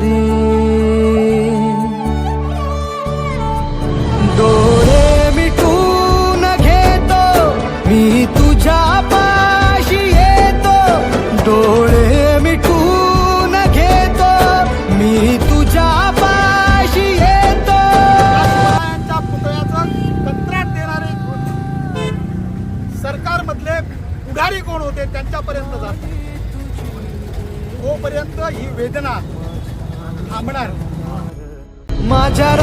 तरी. डोळे मिटून घेतो मी तुझ्या पाशी येतो. डोळे मिटून घेतो मी तुझ्या पाशी येतो. यांच्या पुतळ्याचं कंत्राट देणारे सरकारमधले पुढारी कोण होते? त्यांच्यापर्यंत जात. नाही. तोपर्यंत ही वेदना थांबणार. माझ्या